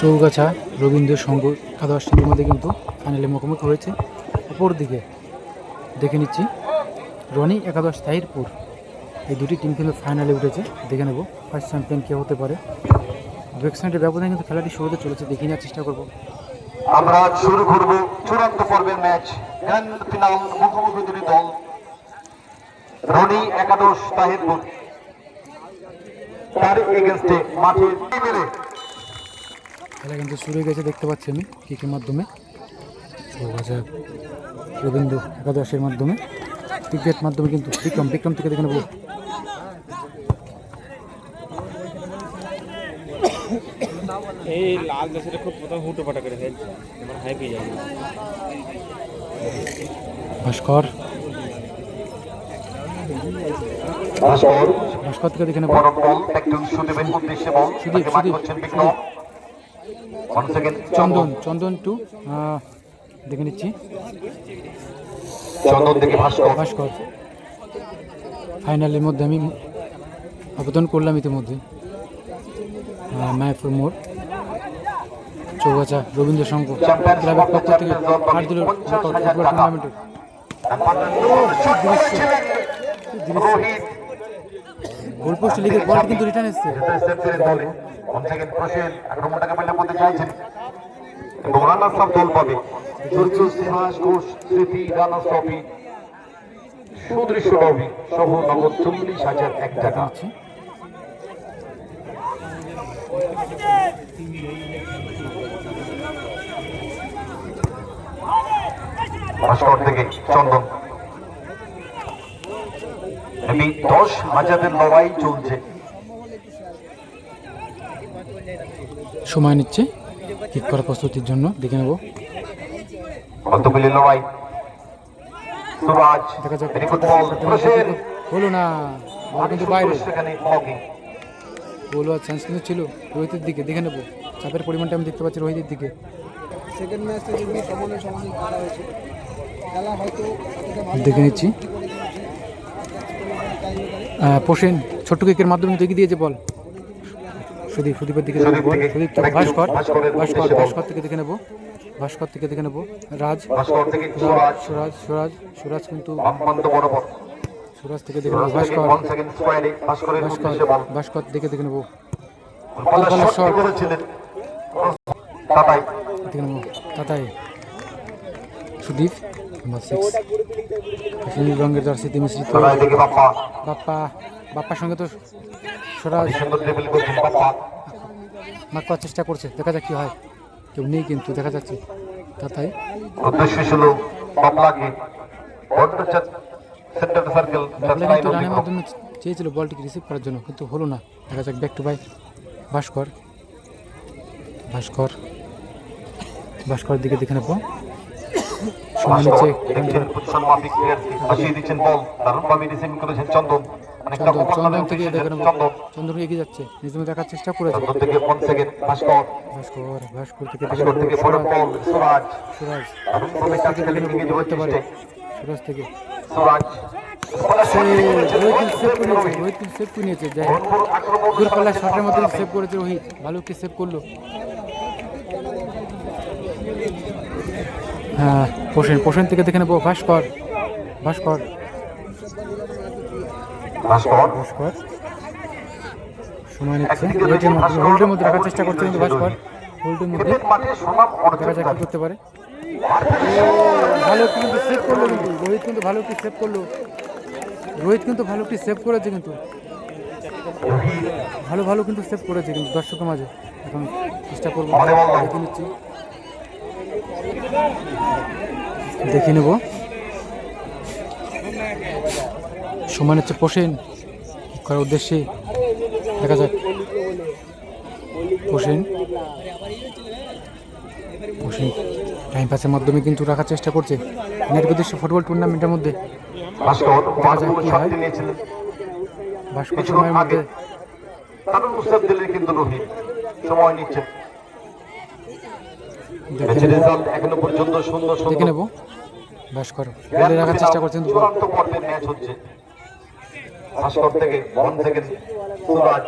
চৌগাছা রবীন্দ্র সংঘ একাদশ টিমের মধ্যে কিন্তু ফাইনালে মুখোমুখি হয়েছে। অপর দিকে দেখে নিচ্ছি, রনি একাদশ, তাহিরপুর। এই দুটি টিম কিন্তু ফাইনালে উঠেছে, দেখে নেব। ফার্স্ট চ্যাম্পিয়ন কে হতে পারে। ব্যবধানে কিন্তু খেলাটি শুরুতে চলেছে দেখে নেওয়ার চেষ্টা করব। আমরা শুরু করব চূড়ান্ত পর্বের ম্যাচ গ্র্যান্ড ফিনাল মুখোমুখি দুটি দল। রনি, একাদশ তাহিরপুর তার এগেনস্টে মাঠের মেরে খেলা কিন্তু শুরু হয়ে গেছে, দেখতে পাচ্ছি আমি কিকের মাধ্যমে। রবীন্দ্র একাদশের মাধ্যমে। ক্রিকেট মাধ্যমে কিন্তু বিক্রম বিক্রম থেকে দেখে নেব। এই লাল দেশের খুব প্রথম হুটো পাটা করে ফেলছে এবার হাই পেয়ে যাবে। ভাস্কর। ভাস্কর। ভাস্কর থেকে সেকেন্ড চন্দন চন্দন টু দেখে নিচ্ছি। চন্দন থেকে ভাস্কর। ভাস্কর। ফাইনালের মধ্যে আমি আবেদন করলাম ইতিমধ্যে। মায়াপুর মোড় চৌগাছা রবীন্দ্র সংঘ ক্লাবের পক্ষ থেকে হার দিল ফুটবল গোলপোস্ট লিগের বল কিন্তু রিটার্ন এসছে। এবং রানার্স দল পাবে শ্রীনিবাস ঘোষ স্মৃতি রানার্স ট্রফি সুদৃশ্য ট্রফি। সহ নগদ চল্লিশ হাজার এক টাকা ভাস্কর থেকে চন্দন। দশ হাজারের লড়াই চলছে। সময় নিচ্ছে। কিক করার প্রস্তুতির জন্য দেখে নেব। কতগুলি লড়াই। সুরাজ দেখা যাক। ভেরি গুড বল প্রসেন হলো না বল কিন্তু বাইরে। সেখানে ব্লকিং। গোল হওয়ার চান্স কিন্তু ছিল রোহিতের দিকে দেখে নেব। চাপের পরিমাণটা আমি দেখতে পাচ্ছি রোহিতের দিকে। সেকেন্ড ম্যাচটা যেগুলো সমানে সমানে খেলা হয়েছে। দেখে নিচ্ছি। পোষেন ছোট্ট কেকের মাধ্যমে এগিয়ে দিয়েছে বল। সুদীপ সুদীপের দিকে বল সুদীপ থেকে ভাস্কর। ভাস্কর ভাস্কর থেকে দেখে নেব। ভাস্কর থেকে দেখে নেব। রাজ। ভাস্কর সুরাজ। সুরাজ সুরাজ কিন্তু সুরাজ থেকে দেখে নেব। ভাস্কর। ভাস্কর ভাস্কর দেখে দেখে নেব। দেখে তাতাই। সুদীপ। নাম্বার সিক্স নীল রঙের জার্সিতে মিশ্রিত বাপ্পা। বাপ্পা বাপ্পার সঙ্গে তো সুরাজ মার করার চেষ্টা করছে দেখা যাক কি হয়। কেউ নেই কিন্তু দেখা যাচ্ছে তাতাই উদ্দেশ্য ছিল বাবলাকে সেন্টার সার্কেল কিন্তু রানের মাধ্যমে চেয়েছিল বলটিকে রিসিভ করার জন্য কিন্তু হলো না। দেখা যাক back to by Bhaskar. Bhaskar. Bhaskar দিকে দেখে নেব। সময় নিচ্ছে দেখছেন কুৎসন মাফিক প্লেয়ারকে ফাঁসিয়ে দিচ্ছেন বল দারুণভাবে রিসিভ করেছেন চন্দন। চন্দন থেকে দেখে চন্দন। চন্দন এগিয়ে যাচ্ছে। নিজে দেখার চেষ্টা করেছে চন্দন থেকে ওয়ান সেকেন্ড ভাস্কর। ভাস্কর ভাস্কর থেকে ভাস্কর থেকে বড় বল সুরাজ। সুরাজ। দারুণভাবে সুরাজ থেকে কাছে দেখে নেব লেগে করতে পারে সুরাজ থেকে। সুরাজ। রোহিত সেভ রোহিত কিন্তু সেভ করে নিয়েছে যাই হোক। ভরপুর আক্রমণ দূরপাল্লার শটের মধ্যে সেভ করেছে রোহিত ভালুককে সেভ করল হ্যাঁ পোষণ পোষণ থেকে দেখে নেব। ভাস্কর ভাস্কর। ভাস্কর? সময় নিচ্ছে। রোহিতের মধ্যে হোল্ডের মধ্যে রাখার চেষ্টা করছে কিন্তু ভাস্কর। হোল্ডের মধ্যে দেখা যাক করতে পারে। ভালো কিন্তু সেভ করল কিন্তু। রোহিত কিন্তু ভালো কি সেভ করল। রোহিত কিন্তু ভালো কি সেভ করেছে কিন্তু। ভালো ভালো কিন্তু সেভ করেছে কিন্তু দর্শকের মাঝে। এখন চেষ্টা করব। দেখে নিচ্ছি। দেখে নেব। সমান হচ্ছে পোষেন করার উদ্দেশ্যে? দেখা যাক। পোষেন পোষেন টাইম পাসের মাধ্যমে কিন্তু রাখার চেষ্টা করছে। নেট বিদেশি ফুটবল টুর্নামেন্টের মধ্যে। ভাস্কর দেখা যাক মারকুল হয়। ভাস্কর সময়ের মধ্যে কিন্তু রোহিত। সময় নেব রেজাল্ট এখনও পর্যন্ত সুন্দর দেখে নেব। ভাস্কর বলে রাখার চেষ্টা করছেন চূড়ান্ত পর্বের ম্যাচ হচ্ছে। ভাস্কর থেকে বন থেকে সুরাজ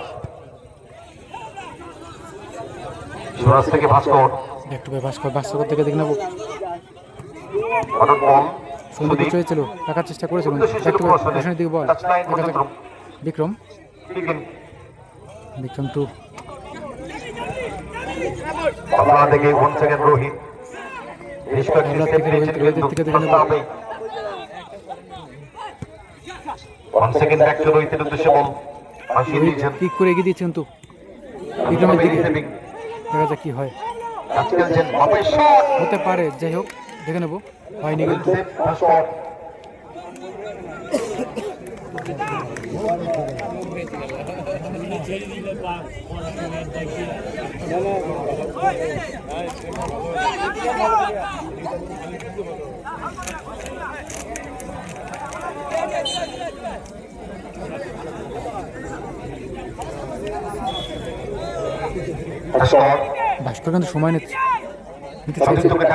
সুরাজ থেকে ভাস্কর। ভাস্কর ভাস্কর থেকে দেখে নেব। সুন্দর সুদীপ। চলেছিল রাখার চেষ্টা। পেছনের দিকে বল। অতিক্রম। বিক্রম। বিক্রম টু। বাংলা থেকে ওয়ান সেকেন্ড রোহিত। দেখে যাক কি হয়। হতে পারে যাই হোক দেখে নেব। হয়নি কিন্তু। সেভ ভাস্কর ভাস্কর ভাস্কর কিন্তু সময় নিচ্ছে।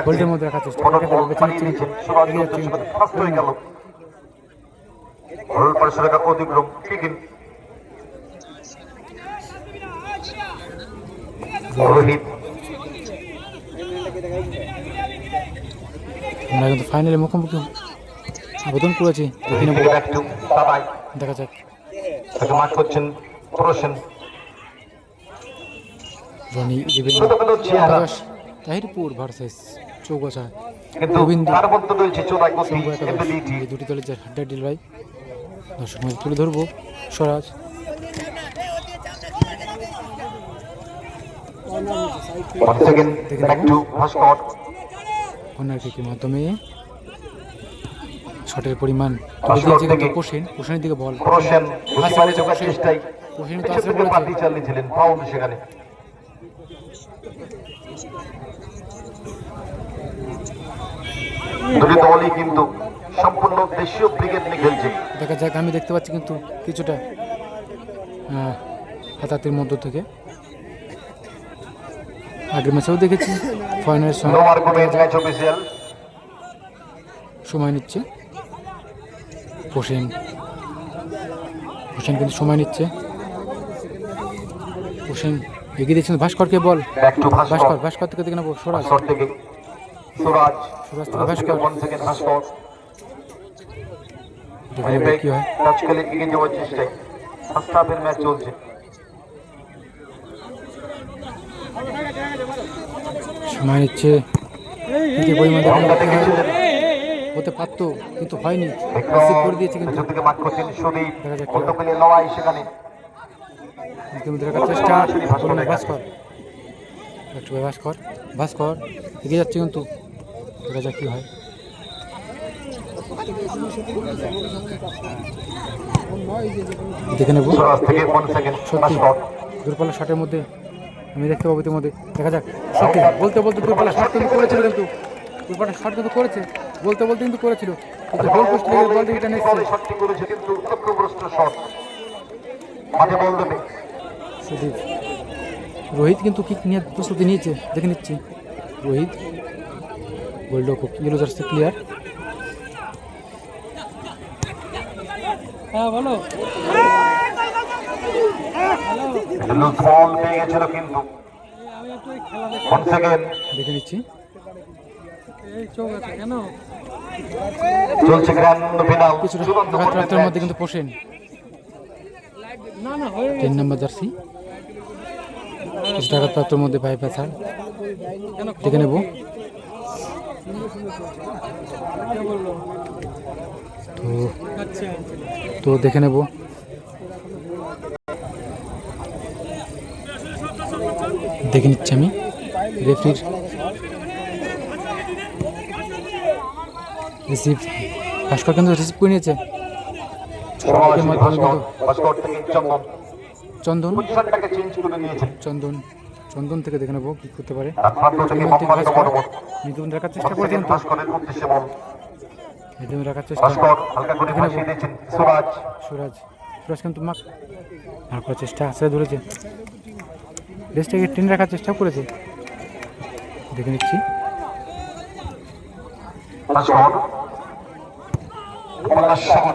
গোল্ডের মধ্যে রাখার চেষ্টা হঠাৎ দেখা বল যাবে বেছে পালিয়ে নিচ্ছে দিয়েছেন সুরাজ এগিয়ে যাচ্ছে উদ্দেশ্যে কিন্তু। ফার্স্ট হয়ে গেল গোল পাশে রাখা অতিক্রম রোহিত আমরা কিন্তু ফাইনালে মুখোমুখি আবেদন করেছি দেখে যাক। মাঠ করছেন প্রসেন রনি তাহিরপুর ভার্সেস চৌগাছা দুটি দলের দর্শক তুলে ধরবো। Swaraj one second back to Bhaskar corner কিকের মাধ্যমে শটের পরিমাণ তুলে দিয়েছে কিন্তু। পোষেন পোষণের দিকে বল। করেছে ঢোকার প্রসেন। চেষ্টায়। প্রসেন তো আসলে থেকে বলেছে। পাতি চালিয়েছিলেন ফাউল সেখানে। দুটি দলই কিন্তু সম্পূর্ণ দেশীয় ক্রিকেট নিয়ে খেলছে। দেখা যাক আমি দেখতে পাচ্ছি কিন্তু কিছুটা আহ, হাতাহাতির মধ্য থেকে। আগের ম্যাচেও দেখেছি। ফাইনালের নো সময় সময় নিচ্ছে। হোসেন। হোসেন কিন্তু সময় নিচ্ছে। হোসেন এগিয়ে দিচ্ছেন ভাস্করকে বল। ভাস্কর। ভাস্কর থেকে দেখে নেব সুরাজ সুরাজ থেকে। ভাস্কর। দেখে নেব কি হয়? চেষ্টায়। ম্যাচ চলছে। পরিমাণ হয়। ছিলেন হতে পারতো কিন্তু হয়নি। করে দিয়েছে কিন্তু। চেষ্টা ভাস্কর একটু ভাস্কর ভাস্কর এগিয়ে যাচ্ছে কিন্তু। দেখা যাক কি হয়। দেখে নেব। সত্যি দূরপাল্লা শটের মধ্যে। আমি দেখতে পাবো ইতিমধ্যে। দেখা যাক। সত্যি বলতে বলতে দূরপাল্লা শট কিন্তু করেছিল কিন্তু। দূরপাল্লা শট কিন্তু করেছে। বলতে বলতে কিন্তু করেছিল। কিন্তু গোল পোস্ট লেগে বল রিটার্ন এসছে বলে শটটি করেছে কিন্তু লক্ষ্যগ্রস্ত শট মাঠে বল দেবে। সুদীপ। রোহিত কিন্তু কিক নিয়ে প্রস্তুতি নিয়েছে। দেখে নিচ্ছি। রোহিত। গোল্ড খুব yellow jersey player loose ball পেয়ে গেছিল কিন্তু। ওয়ান সেকেন্ড দেখে নিচ্ছি। চলছে গ্র্যান্ড ফিনাল কিছুটা চূড়ান্ত আঘাতপ্রাপ্তের পর্বের মধ্যে কিন্তু পোষেন। তিন নম্বর জার্সি। কিছুটা আঘাতপ্রাপ্তের মধ্যে ভাই ব্যথা। দেখে নেব। তো তো দেখে নেব। দেখে নিচ্ছি আমি। রেফরির রিসিভ ভাস্কর কিন্তু রিসিভ করে নিয়েছে। চন্দন। চন্দন। চন্দন থেকে দেখে নেব কি করতে পারে। মিথুন রাখার চেষ্টা ওয়ান করছে সেকেন্ড কিন্তু। ভাস্করের উদ্দেশ্যে বল মিথুন রাখার চেষ্টা। দেখে নেব। সুরাজ। সুরাজ। সুরাজ কিন্তু মাক আর করার চেষ্টা আশ্রয় ধরেছে। বেশটাকে টেনে রাখার চেষ্টা করেছে। দেখে নিচ্ছি।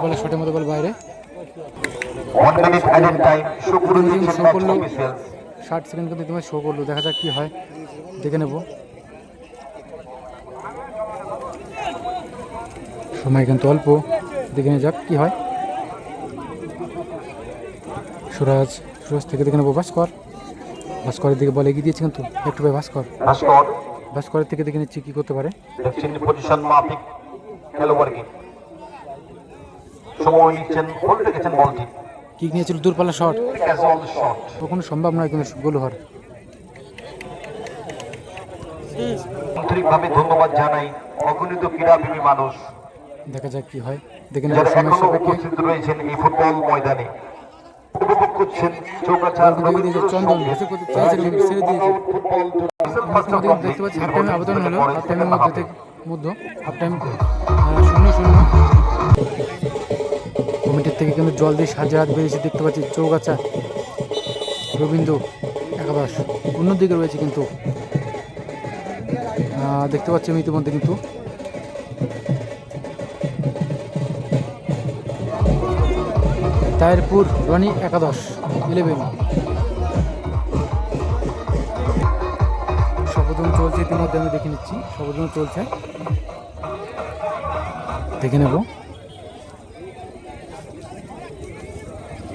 বলে শটের মতো বল বাইরে। শো করল। ষাট সেকেন্ড কিন্তু তোমার শো করল। দেখা যাক কি হয়। দেখে নেব। সময় কিন্তু অল্প। দেখে নিয়ে যাক কি হয়। সুরাজ সুরাজ থেকে দেখে নেব। ভাস্কর ভাস্করের দিকে বল এগিয়ে দিয়েছে কিন্তু একটু ভাই ভাস্কর। ভাস্কর। ভাস্করের থেকে দেখে নিচ্ছি কি করতে পারে। পজিশন মাফিক খেলোয়াড়কে। সময় নিচ্ছেন রেখেছেন বলটি। কিক নিয়েছিল দূরপাল্লা শট কখনো সম্ভব নয় কিন্তু গোল হওয়ার আন্তরিকভাবে ধন্যবাদ জানাই অগণিত ক্রীড়াপ্রেমী মানুষ। দেখা যাক কি হয়। দেখে নেব যারা সময় সাপেক্ষে। রয়েছেন এই ফুটবল ময়দানে। করছেন থেকে কিন্তু জল দিয়ে সাজে হাত বেরিয়েছে, দেখতে পাচ্ছি চৌগাছা। রবীন্দ্র একাদশ। অন্যদিকে রয়েছে কিন্তু দেখতে পাচ্ছি আমি ইতিমধ্যে কিন্তু তায়েরপুর রনি একাদশ। ইলেভেন শপথম চলছে ইতিমধ্যে, আমি দেখে নিচ্ছি। শপথম চলছে। দেখে নেব।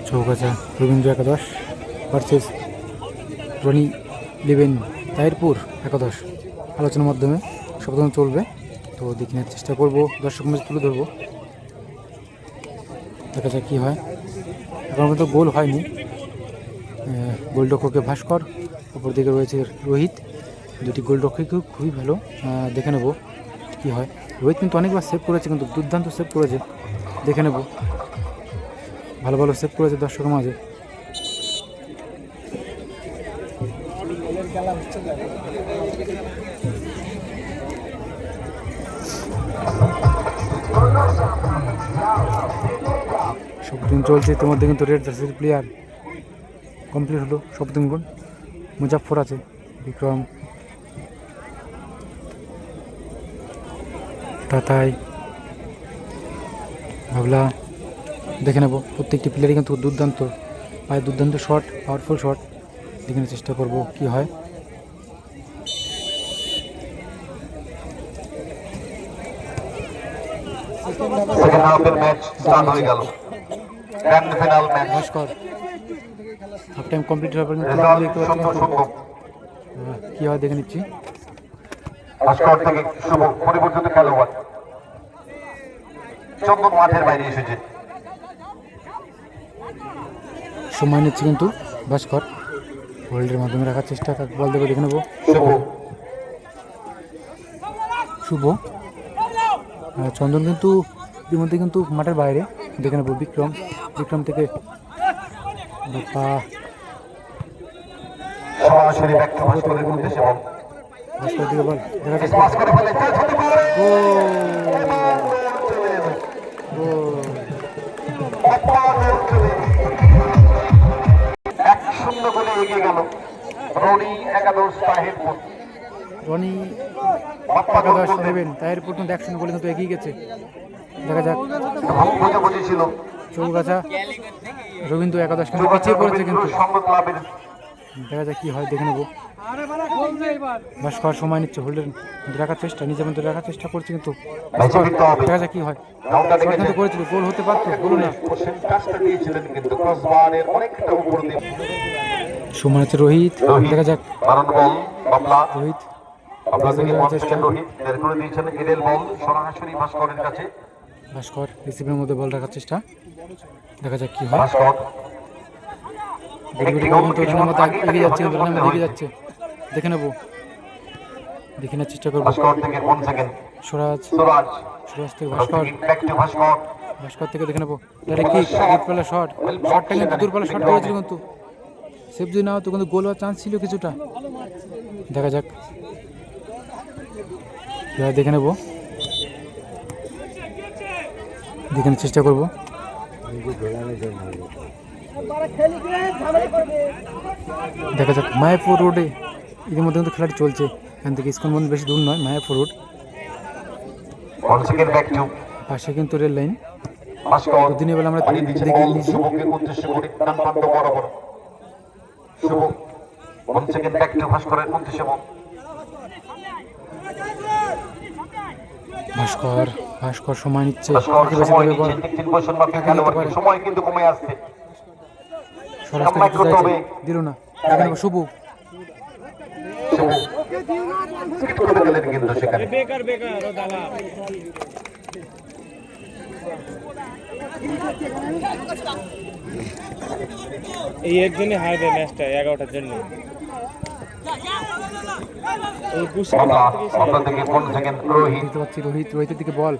চৌকাছা, রবীন্দ্র একাদশ ভার্সেস রনি ইলেভেন তাহিরপুর একাদশ আলোচনার মাধ্যমে শপথম চলবে। তো দেখে নেওয়ার চেষ্টা করব, দর্শক ম্যাচ তুলে ধরবো। দেখা যাক কী হয়। এখন পর্যন্ত গোল হয়নি। গোলরক্ষকে ভাস্কর অপর দিকে রয়েছে রোহিত। দুটি গোলরক্ষকও খুবই ভালো। দেখে নেব কী হয়। রোহিত কিন্তু অনেকবার সেভ করেছে, কিন্তু দুর্দান্ত সেভ করেছে। দেখে নেব। ভালো ভালো সেভ করেছে দর্শকের মাঝে। সবদিন চলছে তোমার কিন্তু রেড জার্সির প্লেয়ার কমপ্লিট হলো সবদিন গুণ। মুজাফর আছে বিক্রম। তাতাই। ভাবলা দেখে নেব প্রত্যেকটি প্লেয়ারই কিন্তু দুর্দান্ত। পায়ে দুর্দান্ত শট পাওয়ারফুল শট দেখে নেওয়ার চেষ্টা করব কি হয়। সেকেন্ড হাফের ম্যাচ স্টার্ট হয়ে গেল। Grand final match half time complete হওয়ার পর রেজাল্ট দেখতে পাচ্ছি। হ্যাঁ, কি হয় দেখে নিচ্ছি। ভাস্কর থেকে শুভ পরিবর্তিত খেলোয়াড় চন্দন মাঠের বাইরে এসেছে। সময় নিচ্ছে কিন্তু ভাস্কর। হোল্ডের মাধ্যমে রাখার চেষ্টা কাকে বল দেবে দেখে নেব। শুভ। শুভ। চন্দন কিন্তু ইতিমধ্যে কিন্তু মাঠের বাইরে। দেখে নেব বিক্রম। বিক্রম থেকে বাপ্পা উদ্দেশ্যে ভাস্কর দিকে বল পাস করে ফেলে চার ছুটি করে বাপ্পা গোল চলে এলো। এক শূন্য গোলে এগিয়ে গেল। রনি একাদশ তাহিরপুর। রনি একাদশ করলেন। নেবেন তাহের পর্যন্ত একশো বলে কিন্তু এগিয়ে গেছে। দেখা যাক। বোঝাবুঝি ছিল। চৌগাছা রবীন্দ্র একাদশ কিন্তু পিছিয়ে পড়েছে কিন্তু। দেখা যাক কি হয় দেখে নেব। ভাস্কর সময় নিচ্ছে হোল্ডের রাখার চেষ্টা নিজের মধ্যে রাখার চেষ্টা করছে কিন্তু। দেখা যাক কি হয়। কিন্তু করেছিল গোল হতে পারতো গোল না। সময় আছে রোহিত। দেখা যাক। রোহিত ভাস্কর রিসিভের মধ্যে বল রাখার চেষ্টা। দেখা যাক কি হয় ভাস্কর বড়ি বড়ি কিন্তু রানের মধ্যে এগিয়ে যাচ্ছে কিন্তু রানের মধ্যে এগিয়ে যাচ্ছে। দেখে নেব। দেখে নেওয়ার চেষ্টা করব। সুরাজ। সুরাজ। থেকে ভাস্কর। ভাস্কর। থেকে দেখে নেব। ডাইরেক্ট কিক দূরপাল্লা শট শটটা কিন্তু দূরপাল্লা শট করেছিল কিন্তু। সেফ যদি না হতো কিন্তু গোল হওয়ার চান্স ছিল কিছুটা। দেখা যাক। দেখে নেব। দেখে চেষ্টা করব। দেখা যাক মায়াপুর রোডে ইতিমধ্যে কিন্তু খেলাটি চলছে। এখান থেকে ইস্কন মন্দির বেশি দূর নয় মায়াপুর রোড। পাশে কিন্তু রেল লাইন। দিনের বেলা আমরা দেখে নিয়েছি। ভাস্কর ভাস্কর সময় নিচ্ছে? সময় কিন্তু কমে আসছে স্বরাজ comeback থেকে করতে চাইছে হবে। দিল না শুভ বেকার বেকার ও এই হারবে ম্যাচটা এগারোটার জন্য। রোহিত? দেখতে পাচ্ছি রোহিত রোহিতের দিকে বল।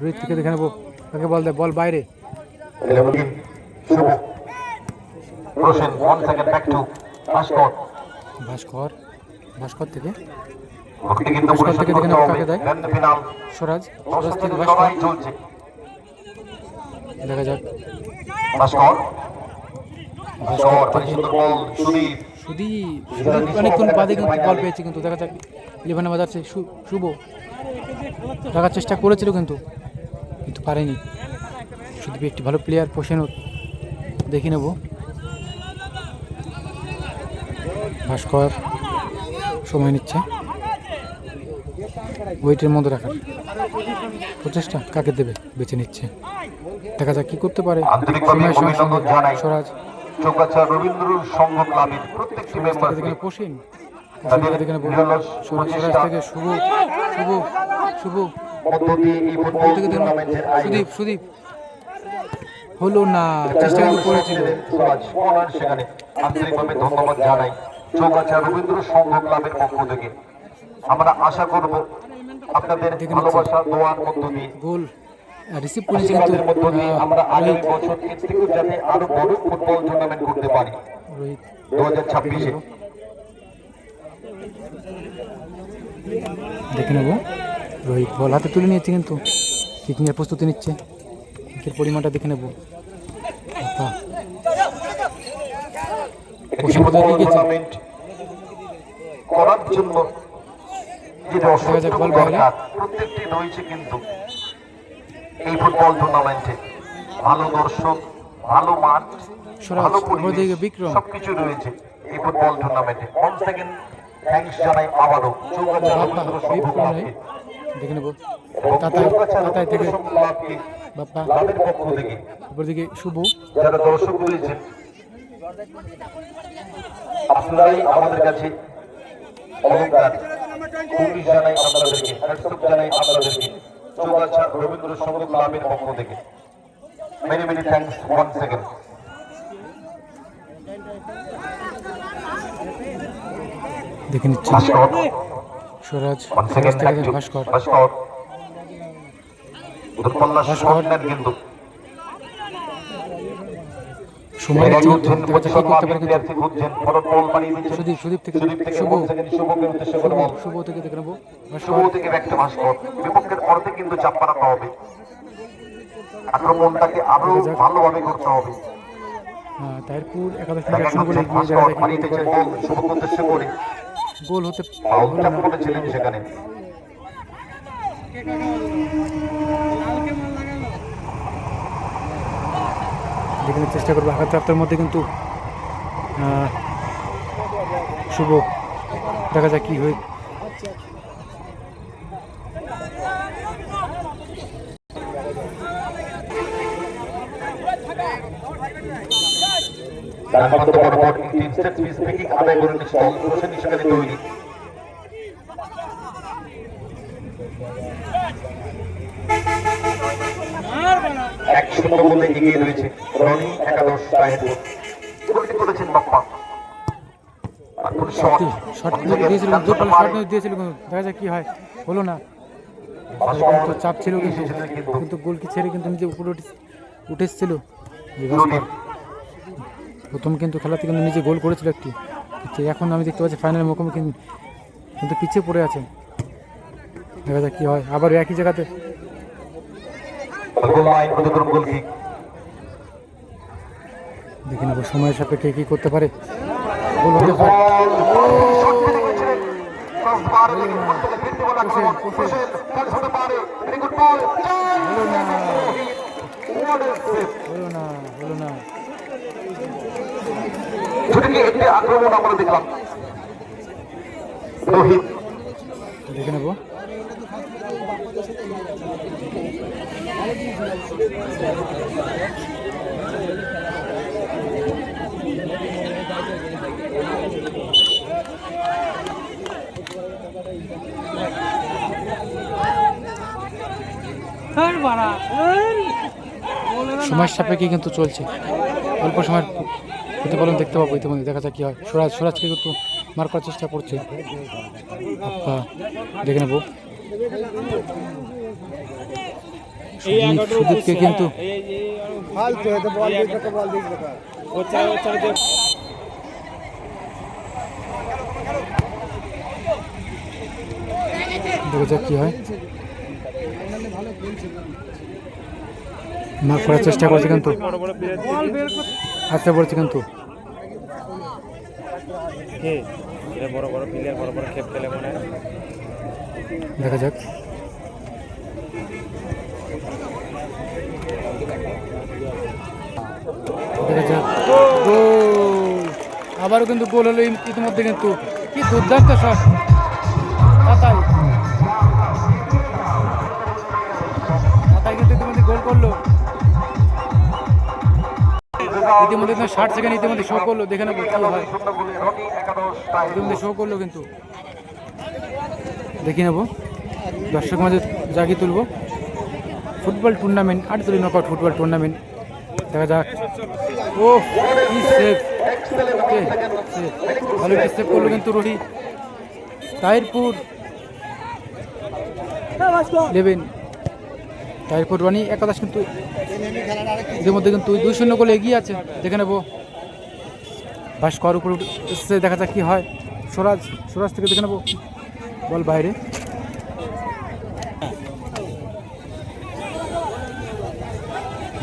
রোহিত থেকে দেখে নেব। কাকে বল দেয় বল বাইরে। Roshan one second back to Bhaskar Bhaskar Bhaskar থেকে? ভাস্কর থেকে দেখে কাকে দেয়? স্বরাজ থেকে ভাস্কর চলছে। দেখা যাক। ভাস্কর ভাস্কর থেকে সুদীপ সুদী সুদীপ অনেকক্ষণ বাদে কিন্তু বল পেয়েছে কিন্তু দেখা যাক। ইলেভেনে বাজাচ্ছে শুভ। দেখার চেষ্টা করেছিল কিন্তু কিন্তু পারেনি। সুদীপ একটি ভালো প্লেয়ার পোষেনও দেখে নেব। ভাস্কর সময় নিচ্ছে। ওয়েটের মধ্যে রাখার প্রচেষ্টা কাকে দেবে? বেছে নিচ্ছে। দেখা যাক কি করতে পারে। স্বরাজ। থেকে শুভ শুভ শুভ। সুদীপ সুদীপ। হলো না। চেষ্টা করেছিল। সেখানে আন্তরিকভাবে ধন্যবাদ জানাই। চৌকাছা রবীন্দ্র সংঘ ক্লাবের পক্ষ থেকে। আমরা আশা করব আপনাদের ভালোবাসা দোয়ার মধ্য দিয়ে। রিসিভ করেছে কিন্তু মধ্য দিয়ে আমরা আগামী বছর এর থেকেও যাতে আরও বড় ফুটবল টুর্নামেন্ট করতে পারি। রোহিত দু হাজার ছাব্বিশে। দেখে নেব। রোহিত বল হাতে তুলে নিয়েছে কিন্তু। কিকিংয়ের প্রস্তুতি নিচ্ছে। কিকের পরিমাণটা দেখে নেব বাহ, একটি পশ্চিম ফুটবল কোথায় গেছে? টুর্নামেন্ট করার জন্য যে যাক, অসংখ্য বল বাইরে। দরকার। প্রত্যেকটি রয়েছে কিন্তু এই ফুটবল টুর্নামেন্টে ভালো দর্শক ভালো মাঠ ভালো পরিবেশ সবকিছু রয়েছে এই ফুটবল টুর্নামেন্টে ওয়ান সেকেন্ড থ্যাঙ্কস জানাই আবারও। চৌগাছা রবীন্দ্র সংঘ বিপ্রম ক্লাবকে নেই। দেখে নেব। তাতাই থেকে বাপ্পা ক্লাবের পক্ষ থেকে। উপর দিকে শুভ। যারা দর্শক রয়েছেন আপনারাই আমাদের কাছে অলঙ্কার পুলিশ জানাই আপনাদেরকে হ্যাটসঅ্যাপ জানাই আপনাদেরকে। চৌগাছা রবীন্দ্র পক্ষ থেকে। মেনি মেনি ওয়ান সেকেন্ড দেখে নিচ্ছে। ভাস্কর। ভাস্কর। ভাস্কর। কিন্তু সময় এর নিচ্ছে আগে কিন্তু উঠছেন দেখা যাক কি করতে পারে কিন্তু প্লেয়ার থেকে উঠছেন ফরওয়ার্ড বল বানিয়ে সুদীপ সুদীপ থেকে শুভ শুভ দেখে নেব। শুভ ব্যাক ভাস্কর। বিপক্ষের অর্ধে কিন্তু চাপ বাড়াতে হবে আক্রমণটাকে আরও ভালোভাবে করতে হবে। হ্যাঁ তাহিরপুর একাদশ মিনিট শুরু করে করে। গোল হতে সেখানে। নেওয়ার চেষ্টা করব। আঘাত প্রাপ্তের মধ্যে কিন্তু শুভ। দেখা যাক কি হয়। ডানপান্ত বরাবর একটি ইনস্ট্যান্ট পিস থেকে আদায় করে নিচ্ছে হোসেন সেখানে তৈরি। এক শূন্য বলে এগিয়ে রয়েছে। রনি একাদশ গোলটি করেছেন বাপ্পা দেখা যাক কি হয়। হলো না। চাপ ছিল কিন্তু কিন্তু গোলকি ছেড়ে কিন্তু নিজে উপরে উঠে এসেছিল প্রথম কিন্তু খেলাতে কিন্তু নিজে গোল করেছিল একটি। কিন্তু এখন আমি দেখতে পাচ্ছি ফাইনালের মুখোমুখি কিন্তু পিছিয়ে পড়ে আছে। দেখা যাক কি হয়। আবার একই জায়গাতে গোল লাইন অতিক্রম গোল কিক দেখে নেব সময়ের সাপেক্ষে কি করতে পারে? গোল হতে পারে। গেছিলেন বার সময়ের সাপেক্ষে কিন্তু চলছে। অল্প সময়ের প্রতিফলন দেখতে পাবো ইতিমধ্যে, দেখা যাক কি হয়। সুরাজ সুরাজকে কিন্তু মার করার চেষ্টা করছে। আপ্পা দেখে নেব এই সুদীপ- এগারোটার উপর সুদীপকে কিন্তু দেখা যাক কি হয়। মার করার চেষ্টা করছে কিন্তু। বড় পড়ছে কিন্তু। কে? এরা বড় বড় প্লেয়ার বড় বড় খেপ খেলে মনে দেখা যাক। আবারও কিন্তু গোল হলো ইতিমধ্যে কিন্তু। কি দুর্দান্ত শট তাতাই। তাতাই কিন্তু ইতিমধ্যে গোল করল। ইতিমধ্যে কিন্তু ষাট সেকেন্ড ইতিমধ্যে শো করল। দেখে নেব কি হয়। ইতিমধ্যে শো করল কিন্তু। দেখে নেব। দর্শক মাঝে জাগিয়ে তুলবো। ফুটবল টুর্নামেন্ট আট তুলি নকআউট ফুটবল টুর্নামেন্ট, দেখা যাক। ও কি সেভ ভালো একটি সেভ করল কিন্তু রোহি। তাহিরপুর লেভেন তাহিরপুর রানি একাদশ কিন্তু ইতিমধ্যে কিন্তু দুই শূন্য গোলে এগিয়ে আছে। দেখে নেব। ভাস্কর উপরে এসছে, দেখা যাক কি হয়। স্বরাজ স্বরাজ থেকে দেখে নেব। বল বাইরে।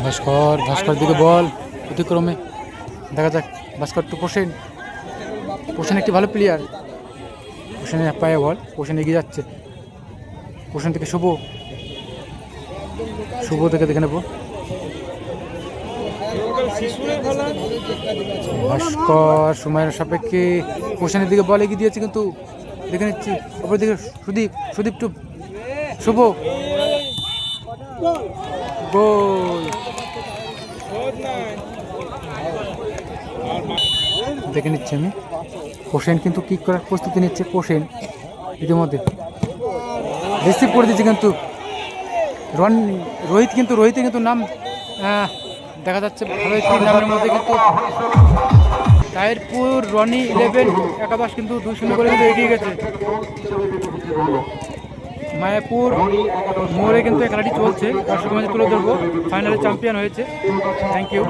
ভাস্কর ভাস্কর দিকে বল, অতিক্রমে। দেখা যাক, ভাস্কর টু পোষেন পোষেন একটি ভালো প্লেয়ার এক পায়ে বল পোষেন এগিয়ে যাচ্ছে। পোষেন থেকে শুভ। শুভ থেকে দেখে নেব। ভাস্কর সময়ের সাপেক্ষে পোষণের দিকে বল এগিয়ে দিয়েছে কিন্তু দেখে নিচ্ছি। অপর দিকে সুদীপ সুদীপ টু শুভ। গোল। দেখে নিচ্ছি আমি। কোশেন কিন্তু কিক করার প্রস্তুতি নিচ্ছে কোশেন ইতিমধ্যে। রিসিভ করে দিচ্ছে কিন্তু। রন রোহিত কিন্তু, রোহিতের কিন্তু নাম দেখা যাচ্ছে নামের মধ্যে কিন্তু। তাহিরপুর রনি ইলেভেন একাদশ কিন্তু দুই শূন্য করে কিন্তু এগিয়ে গেছে। মায়াপুর মোড়ে কিন্তু খেলাটি চলছে। দর্শক মাঝে তুলে ধরবো। ফাইনালে চ্যাম্পিয়ন হয়েছে। Thank you